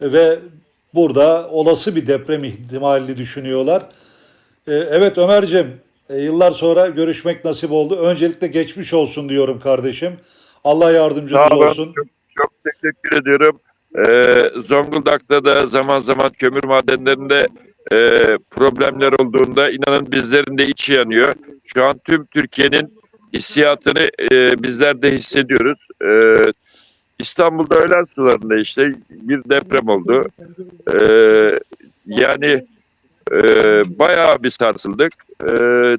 ve burada olası bir deprem ihtimalini düşünüyorlar. E, evet Ömer'cim e, yıllar sonra görüşmek nasip oldu. Öncelikle geçmiş olsun diyorum kardeşim. Allah yardımcınız olsun. Çok, çok teşekkür ediyorum. Ee, Zonguldak'ta da zaman zaman kömür madenlerinde e, problemler olduğunda inanın bizlerin de içi yanıyor. Şu an tüm Türkiye'nin hissiyatını e, bizler de hissediyoruz. Ee, İstanbul'da öğlen sularında işte bir deprem oldu. Ee, yani e, bayağı bir sarsıldık. Ee,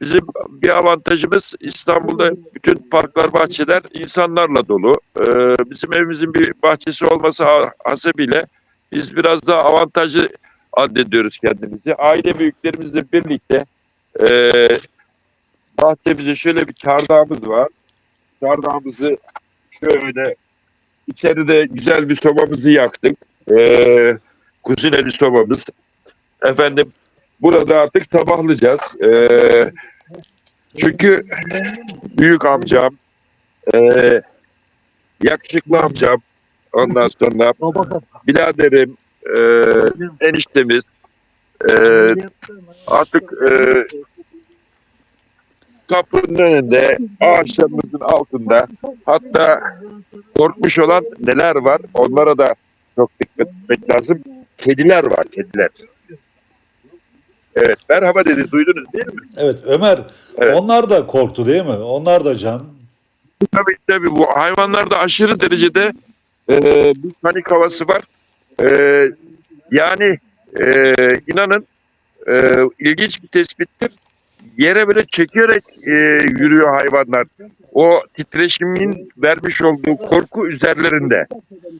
Bizim bir avantajımız İstanbul'da bütün parklar, bahçeler insanlarla dolu. Ee, bizim evimizin bir bahçesi olması ha- hasebiyle biz biraz daha avantajlı addediyoruz kendimizi. Aile büyüklerimizle birlikte e, bahçemizde şöyle bir çardağımız var. Çardağımızı şöyle içeride güzel bir sobamızı yaktık. Ee, kuzineli sobamız. Efendim burada artık sabahlayacağız. Ee, çünkü büyük amcam, eee yakışıklı amcam, ondan sonra biraderim, eee eniştemiz, eee artık eee kapının önünde, ağaçlarımızın altında, hatta korkmuş olan neler var, onlara da çok dikkat etmek lazım. Kediler var, kediler. Evet, merhaba dedi, duydunuz değil mi? Evet Ömer Evet. onlar da korktu değil mi? Onlar da can. Tabii tabii bu hayvanlarda aşırı derecede e, bir panik havası var. E, yani e, inanın e, ilginç bir tespittir. Yere böyle çekerek e, yürüyor hayvanlar. O titreşimin vermiş olduğu korku üzerlerinde.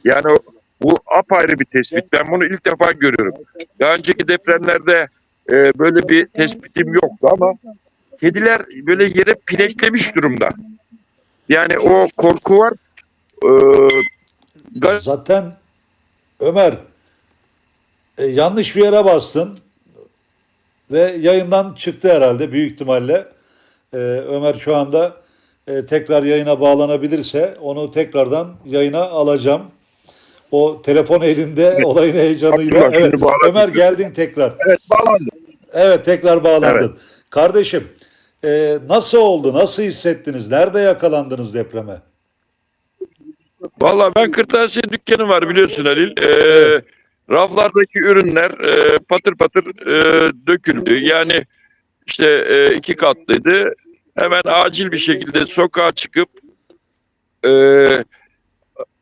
Yani bu apayrı bir tespit. Ben bunu ilk defa görüyorum. Daha önceki depremlerde e, böyle bir tespitim yoktu ama kediler böyle yere pineklemiş durumda. Yani o korku var. Ga- Zaten Ömer e, yanlış bir yere bastın ve yayından çıktı herhalde büyük ihtimalle. E, Ömer şu anda e, tekrar yayına bağlanabilirse onu tekrardan yayına alacağım. O telefon elinde olayın heyecanıyla. Bak, Evet. Ömer geldin tekrar. evet bağlandı. Evet tekrar bağlandın. Kardeşim e, nasıl oldu? Nasıl hissettiniz? Nerede yakalandınız depreme? Valla ben kırtasiye dükkanı var biliyorsun Halil. Ee, raflardaki ürünler e, patır patır e, döküldü. Yani işte e, iki katlıydı. Hemen acil bir şekilde sokağa çıkıp e,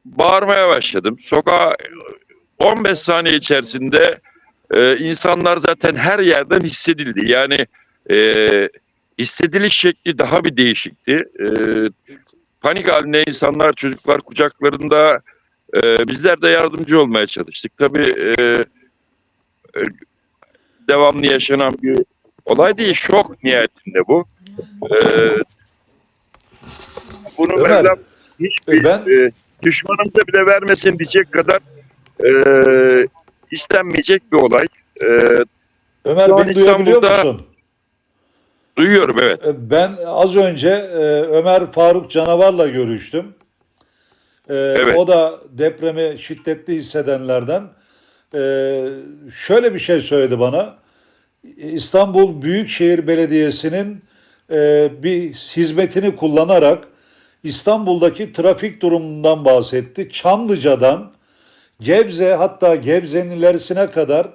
bağırmaya başladım. Sokağa 15 saniye içerisinde e, insanlar zaten her yerden hissedildi. Yani e, hissediliş şekli daha bir değişikti. E, panik halinde insanlar, çocuklar kucaklarında e, bizler de yardımcı olmaya çalıştık. Tabii e, e, devamlı yaşanan bir olay değil, şok nihayetinde bu. E, bunu Ömer, Mevlam hiçbir ben- e, düşmanımıza bile vermesin diyecek kadar e, istenmeyecek bir olay. E, Ömer beni duyabiliyor İstanbul'da- musun? duyuyorum evet. E, Ben az önce e, Ömer Faruk Canavar'la görüştüm. E, Evet. O da depremi şiddetli hissedenlerden. E, Şöyle bir şey söyledi bana. İstanbul Büyükşehir Belediyesi'nin e, bir hizmetini kullanarak İstanbul'daki trafik durumundan bahsetti. Çamlıca'dan Gebze hatta Gebze'nin ilerisine kadar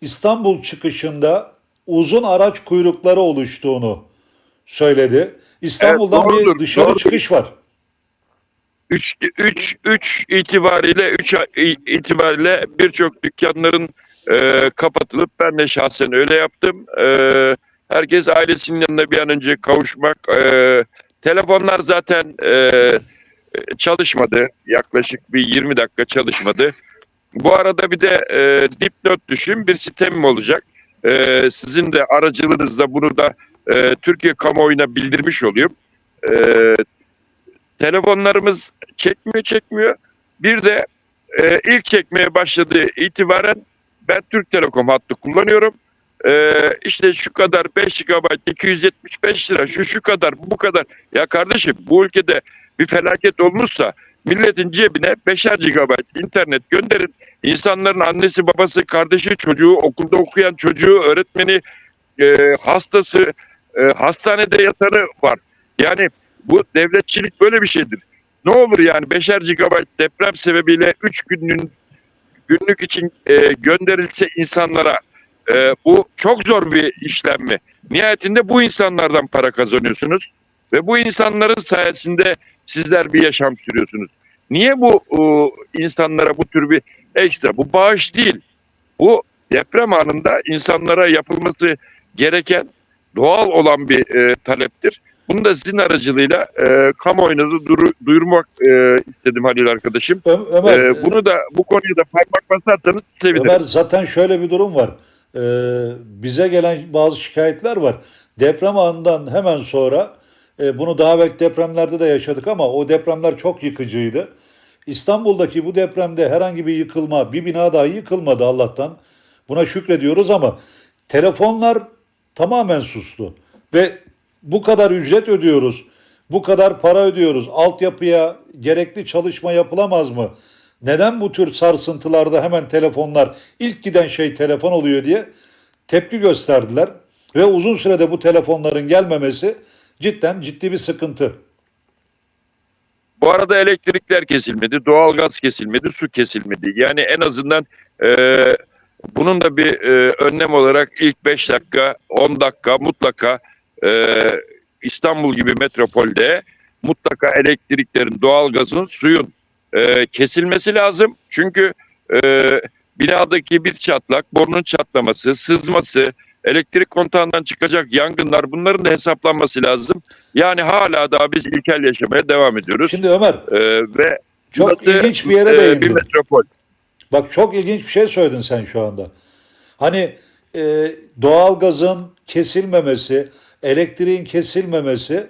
İstanbul çıkışında uzun araç kuyrukları oluştuğunu söyledi. İstanbul'dan Evet, bir doğrudur, dışarı doğrudur. çıkış var. 3 3 3 itibariyle 3 itibariyle birçok dükkanların e, kapatılıp ben de şahsen öyle yaptım. E, herkes ailesinin yanına bir an önce kavuşmak. E, telefonlar zaten e, çalışmadı. Yaklaşık bir 20 dakika çalışmadı. Bu arada bir de e, dipnot düşün bir sistemim olacak. E, sizin de aracılığınızla bunu da e, Türkiye kamuoyuna bildirmiş olayım. E, telefonlarımız çekmiyor çekmiyor. Bir de e, ilk çekmeye başladığı itibaren ben Türk Telekom hattı kullanıyorum. E, işte şu kadar 5 GB 275 lira şu şu kadar bu kadar. Ya kardeşim bu ülkede bir felaket olmuşsa milletin cebine 5'er GB internet gönderin. İnsanların annesi, babası, kardeşi, çocuğu, okulda okuyan çocuğu, öğretmeni, e, hastası, e, hastanede yatanı var. Yani bu devletçilik böyle bir şeydir. Ne olur yani 5'er GB deprem sebebiyle 3 günlük günlük için e, gönderilse insanlara e, bu çok zor bir işlem mi? Nihayetinde bu insanlardan para kazanıyorsunuz ve bu insanların sayesinde sizler bir yaşam sürüyorsunuz. Niye bu e, insanlara bu tür bir ekstra? Bu bağış değil. Bu deprem anında insanlara yapılması gereken doğal olan bir e, taleptir. Bunu da sizin aracılığıyla e, kamuoyuna da duru- duyurmak e, istedim Halil arkadaşım. Ö- Ömer, Ee, bunu da bu konuya da parmak basarsanız sevinirim. Ömer zaten şöyle bir durum var. Ee, bize gelen bazı şikayetler var. Deprem anından hemen sonra e, bunu daha belki depremlerde de yaşadık ama o depremler çok yıkıcıydı. İstanbul'daki bu depremde herhangi bir yıkılma, bir bina dahi yıkılmadı Allah'tan. Buna şükrediyoruz ama telefonlar tamamen sustu. Ve bu kadar ücret ödüyoruz, bu kadar para ödüyoruz. Altyapıya gerekli çalışma yapılamaz mı? Neden bu tür sarsıntılarda hemen telefonlar ilk giden şey telefon oluyor diye tepki gösterdiler. Ve uzun sürede bu telefonların gelmemesi cidden ciddi bir sıkıntı. Bu arada elektrikler kesilmedi, doğalgaz kesilmedi, su kesilmedi. Yani en azından e, bunun da bir e, önlem olarak ilk 5 dakika, 10 dakika mutlaka e, İstanbul gibi metropolde mutlaka elektriklerin, doğalgazın, suyun e, kesilmesi lazım. Çünkü e, binadaki bir çatlak, borunun çatlaması, sızması, elektrik kontağından çıkacak yangınlar bunların da hesaplanması lazım. Yani hala daha biz ilkel yaşamaya devam ediyoruz. Şimdi Ömer Ee, ve çok burası, ilginç bir yere e, değindin. bir metropol. Bak çok ilginç bir şey söyledin sen şu anda. Hani e, doğalgazın kesilmemesi, elektriğin kesilmemesi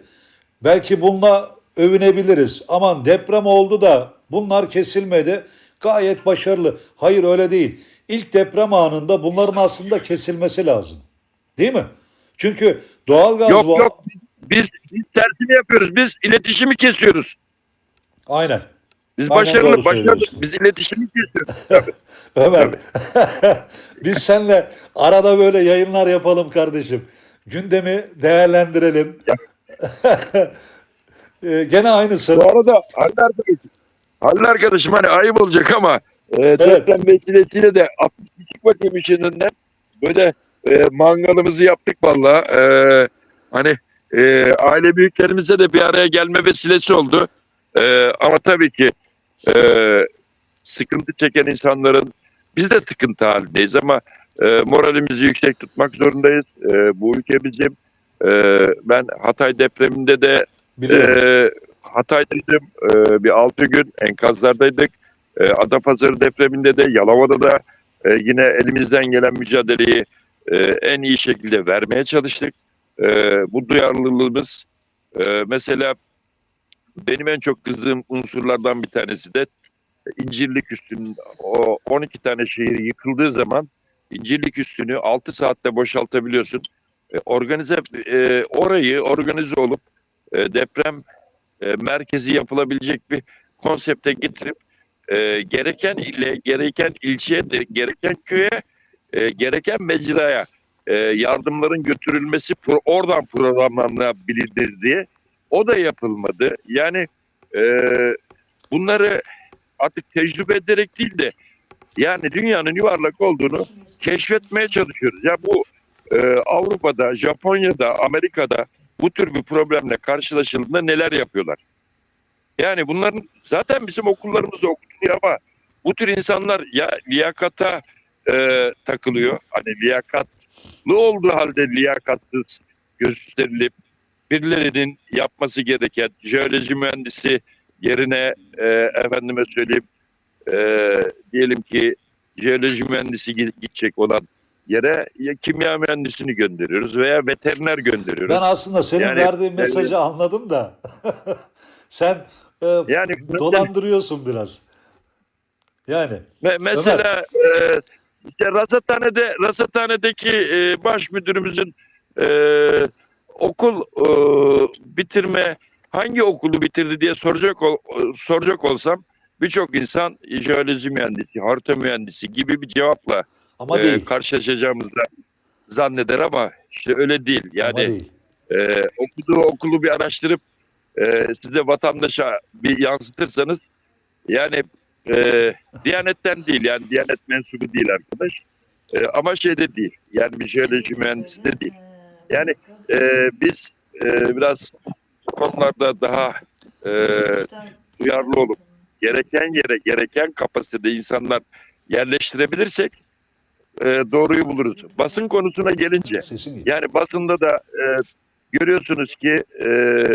belki bununla övünebiliriz. Aman deprem oldu da bunlar kesilmedi. Gayet başarılı. Hayır öyle değil. İlk deprem anında bunların aslında kesilmesi lazım. Değil mi? Çünkü doğalgaz Yok bu- yok biz, biz tersini yapıyoruz. Biz iletişimi kesiyoruz. Aynen. Biz Aynen başarılı, başarılı. Biz iletişimi kesiyoruz. Ömer. Biz seninle arada böyle yayınlar yapalım kardeşim. Gündemi değerlendirelim. Ee, gene aynısı. Bu arada Halil arkadaşım, Halil arkadaşım hani ayıp olacak ama e, deprem vesilesiyle de 62 bakayım işinden böyle e, mangalımızı yaptık valla. E, hani e, aile büyüklerimize de bir araya gelme vesilesi oldu. E, ama tabii ki e, sıkıntı çeken insanların biz de sıkıntı halindeyiz ama e, moralimizi yüksek tutmak zorundayız. E, bu ülke bizim. E, ben Hatay depreminde de Biliyorum. ee, Hatay'daydım. Ee, bir altı gün enkazlardaydık. Ee, Adapazarı depreminde de Yalova'da da e, yine elimizden gelen mücadeleyi e, en iyi şekilde vermeye çalıştık. Ee, bu duyarlılığımız e, mesela benim en çok kızdığım unsurlardan bir tanesi de İncirlik üstünün o 12 tane şehir yıkıldığı zaman İncirlik üstünü 6 saatte boşaltabiliyorsun. E, organize e, orayı organize olup e, deprem e, merkezi yapılabilecek bir konsepte getirip e, gereken ile gereken ilçeye de, gereken köye e, gereken mecraya e, yardımların götürülmesi pro, oradan programlanabilir diye o da yapılmadı. Yani e, bunları artık tecrübe ederek değil de yani dünyanın yuvarlak olduğunu keşfetmeye çalışıyoruz. Ya bu e, Avrupa'da, Japonya'da, Amerika'da bu tür bir problemle karşılaşıldığında neler yapıyorlar? Yani bunların zaten bizim okullarımızda okutuluyor ama bu tür insanlar ya liyakata e, takılıyor. Hani liyakatlı olduğu halde liyakatsız gösterilip birilerinin yapması gereken jeoloji mühendisi yerine e, efendime söyleyeyim e, diyelim ki jeoloji mühendisi gi- gidecek olan yere ya kimya mühendisini gönderiyoruz veya veteriner gönderiyoruz. Ben aslında senin Yani- verdiğin mesajı anladım da. Sen e, Yani dolandırıyorsun biraz. Yani Me- mesela e, işte rasathanede rasathanedeki e, baş müdürümüzün e, okul e, bitirme hangi okulu bitirdi diye soracak ol, soracak olsam birçok insan jeoloji mühendisi, harita mühendisi gibi bir cevapla Ama e, değil. karşılaşacağımızı da zanneder ama işte öyle değil. Yani değil. e, okuduğu okulu bir araştırıp e, size vatandaşa bir yansıtırsanız yani e, Diyanet'ten değil yani Diyanet mensubu değil arkadaş. E, ama şeyde değil yani bir jeoloji mühendisi de değil. Yani e, biz e, biraz konularda daha e, duyarlı olup gereken yere gereken kapasitede insanlar yerleştirebilirsek e, doğruyu buluruz. Basın konusuna gelince yani basında da e, görüyorsunuz ki e,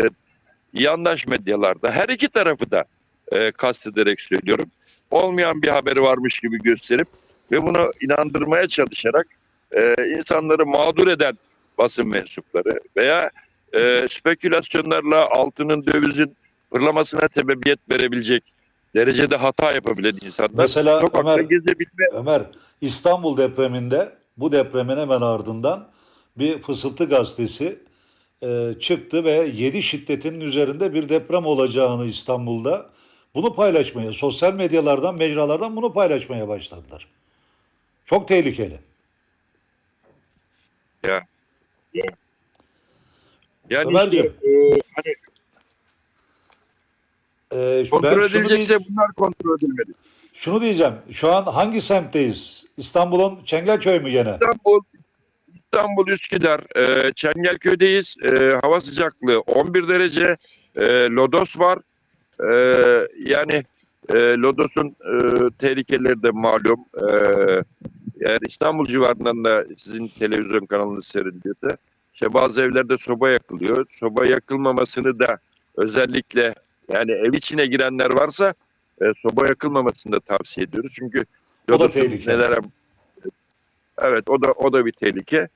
yandaş medyalarda her iki tarafı da e, kastederek söylüyorum. Olmayan bir haberi varmış gibi gösterip ve bunu inandırmaya çalışarak e, insanları mağdur eden basın mensupları veya e, spekülasyonlarla altının dövizin fırlamasına sebebiyet verebilecek derecede hata yapabilen insanlar Mesela sokakta Ömer, gezebilme Ömer İstanbul depreminde bu depremin hemen ardından bir fısıltı gazetesi e, çıktı ve 7 şiddetinin üzerinde bir deprem olacağını İstanbul'da bunu paylaşmaya, sosyal medyalardan, mecralardan bunu paylaşmaya başladılar. Çok tehlikeli. yani Ömerciğim, işte, e, hani e, şu- kontrol edilecekse bunlar kontrol edilmeli. şunu diyeceğim. Şu an hangi semtteyiz? İstanbul'un Çengelköy mü gene? İstanbul, İstanbul Üsküdar, e, Çengelköy'deyiz. E, hava sıcaklığı 11 derece. E, lodos var. E, yani e, lodosun e, tehlikeleri de malum. E, eğer İstanbul civarından da sizin televizyon kanalını seyrediyorsa işte bazı evlerde soba yakılıyor. Soba yakılmamasını da özellikle yani ev içine girenler varsa e, soba yakılmamasını da tavsiye ediyoruz. Çünkü O da tehlike. nelere Evet o da o da bir tehlike.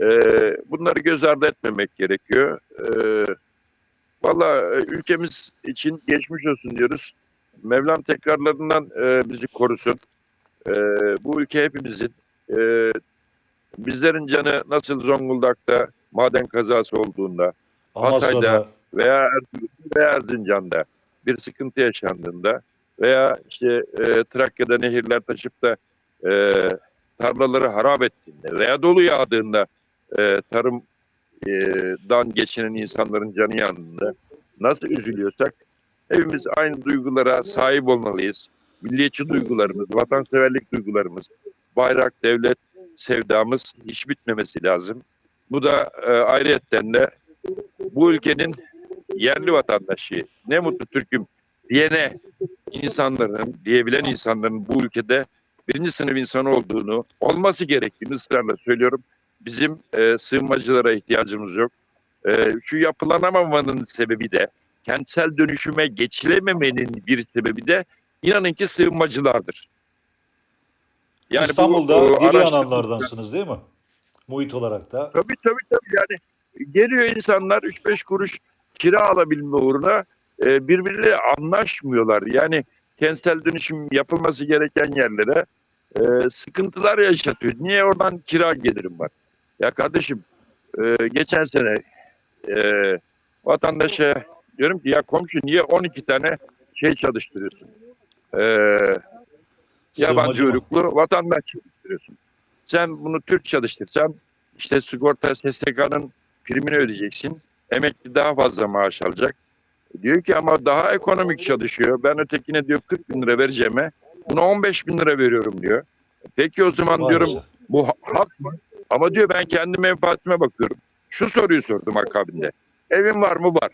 Ee, bunları göz ardı etmemek gerekiyor. Ee, Valla e, ülkemiz için geçmiş olsun diyoruz. Mevlam tekrarlarından e, bizi korusun. Ee, bu ülke hepimizin. Ee, bizlerin canı nasıl Zonguldak'ta maden kazası olduğunda Amasya'da, veya veya Erzincan'da bir sıkıntı yaşandığında veya işte e, Trakya'da nehirler taşıp da e, tarlaları harap ettiğinde veya dolu yağdığında e, tarımdan geçinen insanların canı yandığında nasıl üzülüyorsak hepimiz aynı duygulara sahip olmalıyız. Milliyetçi duygularımız, vatanseverlik duygularımız, bayrak, devlet sevdamız hiç bitmemesi lazım. Bu da e, ayrıyetten de bu ülkenin yerli vatandaşı ne mutlu Türk'üm diyene insanların, diyebilen insanların bu ülkede birinci sınıf insan olduğunu, olması gerektiğini ısrarla söylüyorum. Bizim e, sığınmacılara ihtiyacımız yok. E, şu yapılanamamanın sebebi de, kentsel dönüşüme geçilememenin bir sebebi de inanın ki sığınmacılardır. bu, İstanbul'da e, dili araştırma- yananlardansınız değil mi? Muhit olarak da. Tabii tabii tabii yani geliyor insanlar 3-5 kuruş kira alabilme uğruna e, birbirleriyle anlaşmıyorlar. Yani kentsel dönüşüm yapılması gereken yerlere e, sıkıntılar yaşatıyor. Niye oradan kira gelirim var? Ya kardeşim e, geçen sene e, vatandaşa diyorum ki ya komşu niye 12 tane şey çalıştırıyorsun? E, yabancı Sığınmacı mı? uyruklu vatandaş çalıştırıyorsun. Sen bunu Türk çalıştırsan işte sigorta SSK'nın primini ödeyeceksin. Emekli daha fazla maaş alacak. Diyor ki ama daha ekonomik çalışıyor. Ben ötekine diyor 40 bin lira vereceğime buna 15 bin lira veriyorum diyor. Peki o zaman diyorum bu ha- hak mı? Ama diyor ben kendi menfaatime bakıyorum. Şu soruyu sordum akabinde. Evin var mı? Var.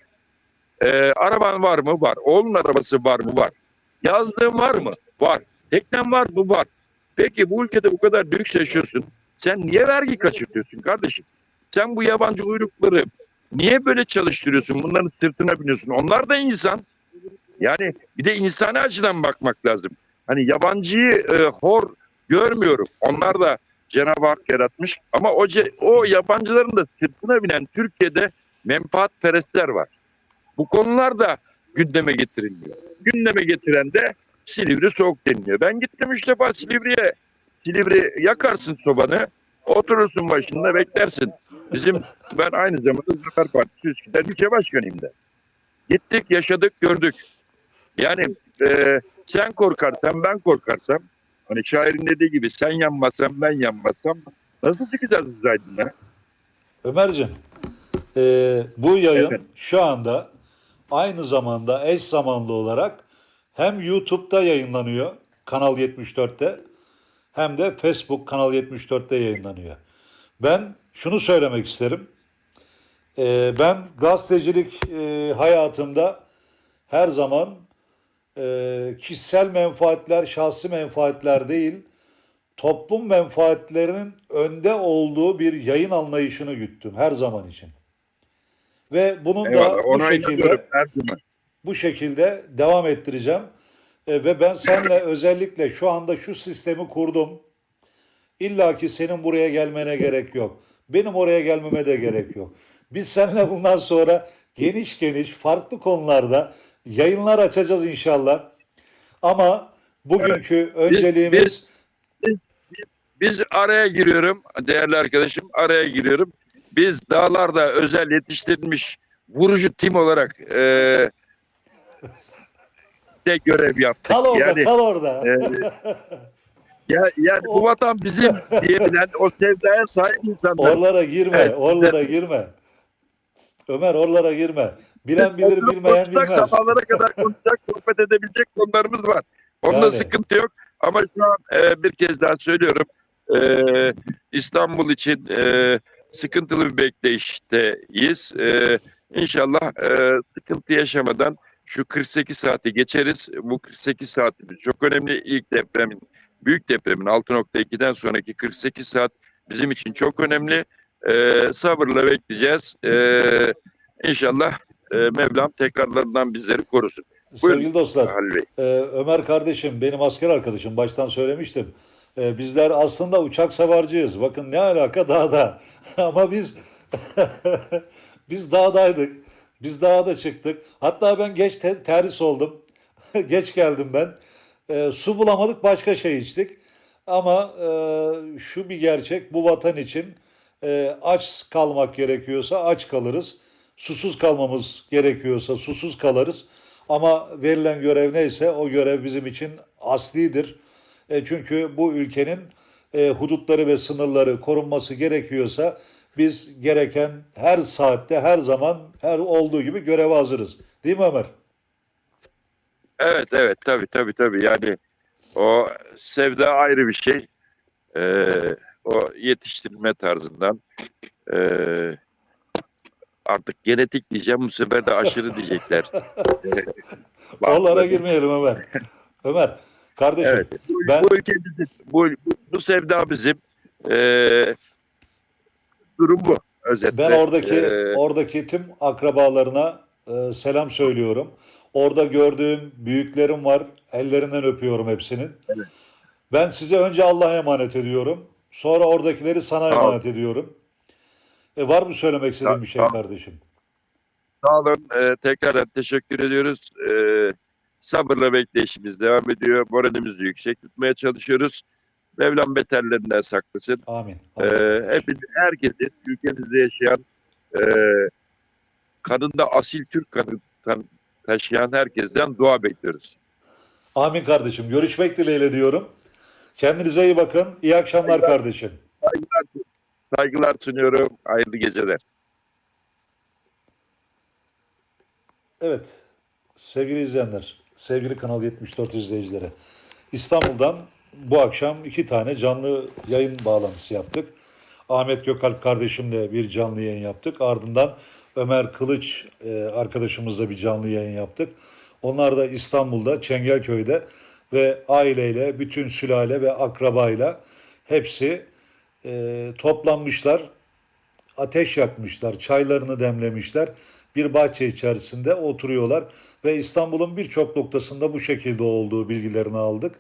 Ee, araban var mı? Var. Oğlun arabası var mı? Var. Yazdığın var mı? Var. Teknen var mı? Var. Peki bu ülkede bu kadar lüks yaşıyorsun. Sen niye vergi kaçırtıyorsun kardeşim? Sen bu yabancı uyrukları niye böyle çalıştırıyorsun? Bunların sırtına biniyorsun. Onlar da insan. Yani bir de insani açıdan bakmak lazım. Hani yabancıyı e, hor görmüyorum. Onlar da Cenab-ı Hak yaratmış. Ama o, o yabancıların da sırtına binen Türkiye'de menfaatperestler var. Bu konular da gündeme getirilmiyor. Gündeme getiren de Silivri soğuk deniliyor. Ben gittim üç defa Silivri'ye. Silivri yakarsın sobanı, oturursun başında beklersin. Bizim ben aynı zamanda Zafer Partisi Üsküdar ilçe başkanıyım da. Gittik, yaşadık, gördük. Yani e, sen korkarsan, ben korkarsam, hani şairin dediği gibi sen yanmasan, ben yanmasam nasıl çıkacağız biz aydınlara? Ömerciğim, e, bu yayın Evet. şu anda aynı zamanda eş zamanlı olarak hem YouTube'da yayınlanıyor Kanal 74'te hem de Facebook Kanal 74'te yayınlanıyor. Ben şunu söylemek isterim. E, ben gazetecilik e, hayatımda her zaman e, kişisel menfaatler, şahsi menfaatler değil, toplum menfaatlerinin önde olduğu bir yayın anlayışını güttüm her zaman için. Ve bunun da Eyvallah, bu ona şekilde bu şekilde devam ettireceğim. E, ve ben seninle özellikle şu anda şu sistemi kurdum. İlla ki senin buraya gelmene gerek yok. Benim oraya gelmeme de gerek yok. Biz seninle bundan sonra geniş geniş farklı konularda yayınlar açacağız inşallah. Ama bugünkü önceliğimiz Biz araya giriyorum, değerli arkadaşım araya giriyorum. Biz dağlarda özel yetiştirilmiş vurucu tim olarak e, de görev yaptık. kal orada, yani, kal orada. e, ya, yani bu vatan bizim diyebilen o sevdaya sahip insanlar. Oralara girme, Evet, oralara girme. Ömer oralara girme. Bilen bilir, bilmeyen konuşacak, bilmez. Sabahlara kadar konuşacak, sohbet edebilecek konularımız var. Onda Yani. sıkıntı yok. Ama şu an e, bir kez daha söylüyorum. E, İstanbul için e, sıkıntılı bir bekleyişteyiz. E, inşallah e, sıkıntı yaşamadan şu 48 saati geçeriz. Bu 48 saatimiz çok önemli. İlk depremin, büyük depremin 6.2'den sonraki 48 saat bizim için çok önemli. E, sabırla bekleyeceğiz. E, inşallah e, Mevlam tekrarlarından bizleri korusun. Buyurun. Sevgili dostlar, Halil Bey. Ee, Ömer kardeşim benim asker arkadaşım baştan söylemiştim. Ee, bizler aslında uçak savarcıyız. Bakın ne alaka dağda. Ama biz biz dağdaydık. Biz dağda çıktık. Hatta ben geç te- terhis oldum. geç geldim ben. Ee, su bulamadık başka şey içtik. Ama e, şu bir gerçek bu vatan için e, aç kalmak gerekiyorsa aç kalırız. Susuz kalmamız gerekiyorsa susuz kalırız. Ama verilen görev neyse o görev bizim için aslidir. E, çünkü bu ülkenin e, hudutları ve sınırları korunması gerekiyorsa biz gereken her saatte, her zaman, her olduğu gibi göreve hazırız. Değil mi Ömer? Evet evet tabii tabii tabii yani o sevda ayrı bir şey. Ee, o yetiştirme tarzından ee, artık genetik diyeceğim bu sefer de aşırı diyecekler. Oralara girmeyelim Ömer. Ömer, kardeşim Evet. Bu, ben bu ülke bizim. Bu, bu sevda bizim. Ee, durum bu özetle. Ben oradaki Ee, oradaki tüm akrabalarına e, selam söylüyorum. Orada gördüğüm büyüklerim var. Ellerinden öpüyorum hepsinin. Evet. Ben size önce Allah'a emanet ediyorum. Sonra oradakileri sana emanet ediyorum. E, var mı söylemek istediğin bir şey kardeşim? Sağ olun. Ee, tekrar teşekkür ediyoruz. Ee, sabırla bekleyişimiz devam ediyor. Moralimizi yüksek tutmaya çalışıyoruz. Mevlam beterlerinden saklasın. Amin. Ee, Amin. hepimiz, herkesin ülkemizde yaşayan e, kanında asil Türk kanı kan- taşıyan herkesten dua bekliyoruz. Amin kardeşim. Görüşmek dileğiyle diyorum. Kendinize iyi bakın. İyi akşamlar kardeşim. Saygılar, saygılar sunuyorum. Hayırlı geceler. Evet, sevgili izleyenler, sevgili Kanal 74 izleyicileri. İstanbul'dan bu akşam iki tane canlı yayın bağlantısı yaptık. Ahmet Gökalp kardeşimle bir canlı yayın yaptık. Ardından Ömer Kılıç e, arkadaşımızla bir canlı yayın yaptık. Onlar da İstanbul'da, Çengelköy'de ve aileyle, bütün sülale ve akrabayla hepsi e, toplanmışlar ateş yakmışlar, çaylarını demlemişler. Bir bahçe içerisinde oturuyorlar ve İstanbul'un birçok noktasında bu şekilde olduğu bilgilerini aldık.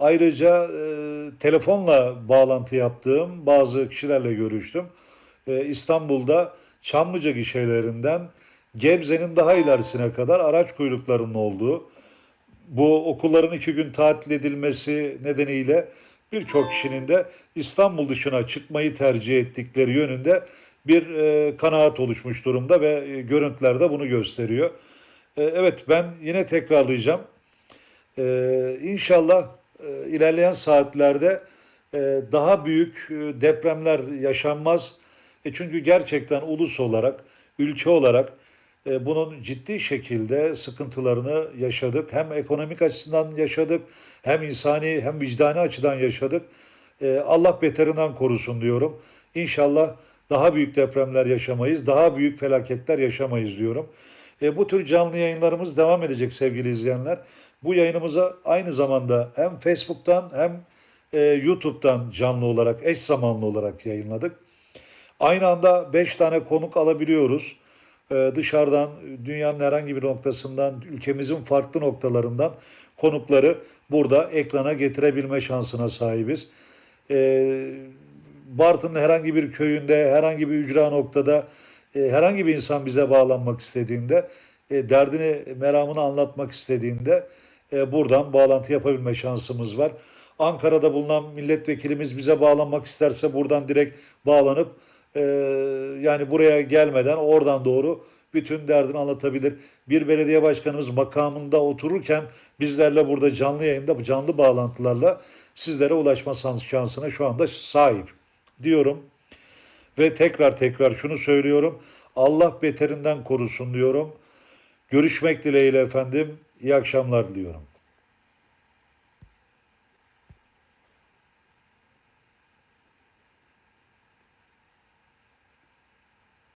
Ayrıca e, telefonla bağlantı yaptığım bazı kişilerle görüştüm. E, İstanbul'da Çamlıca gişelerinden Gebze'nin daha ilerisine kadar araç kuyruklarının olduğu, bu okulların iki gün tatil edilmesi nedeniyle birçok kişinin de İstanbul dışına çıkmayı tercih ettikleri yönünde bir e, kanaat oluşmuş durumda ve e, görüntüler de bunu gösteriyor. E, evet ben yine tekrarlayacağım. E, inşallah e, ilerleyen saatlerde e, daha büyük e, depremler yaşanmaz. E, çünkü gerçekten ulus olarak, ülke olarak bunun ciddi şekilde sıkıntılarını yaşadık. Hem ekonomik açısından yaşadık, hem insani hem vicdani açıdan yaşadık. Allah beterinden korusun diyorum. İnşallah daha büyük depremler yaşamayız, daha büyük felaketler yaşamayız diyorum. E, bu tür canlı yayınlarımız devam edecek sevgili izleyenler. Bu yayınımıza aynı zamanda hem Facebook'tan hem e, YouTube'dan canlı olarak, eş zamanlı olarak yayınladık. Aynı anda 5 tane konuk alabiliyoruz. Ee, dışarıdan, dünyanın herhangi bir noktasından, ülkemizin farklı noktalarından konukları burada ekrana getirebilme şansına sahibiz. Ee, Bartın'ın herhangi bir köyünde, herhangi bir ücra noktada e, herhangi bir insan bize bağlanmak istediğinde, e, derdini, meramını anlatmak istediğinde e, buradan bağlantı yapabilme şansımız var. Ankara'da bulunan milletvekilimiz bize bağlanmak isterse buradan direkt bağlanıp e, yani buraya gelmeden oradan doğru bütün derdini anlatabilir. Bir belediye başkanımız makamında otururken bizlerle burada canlı yayında canlı bağlantılarla sizlere ulaşma şansına şu anda sahip diyorum. Ve tekrar tekrar şunu söylüyorum. Allah beterinden korusun diyorum. Görüşmek dileğiyle efendim. İyi akşamlar diliyorum.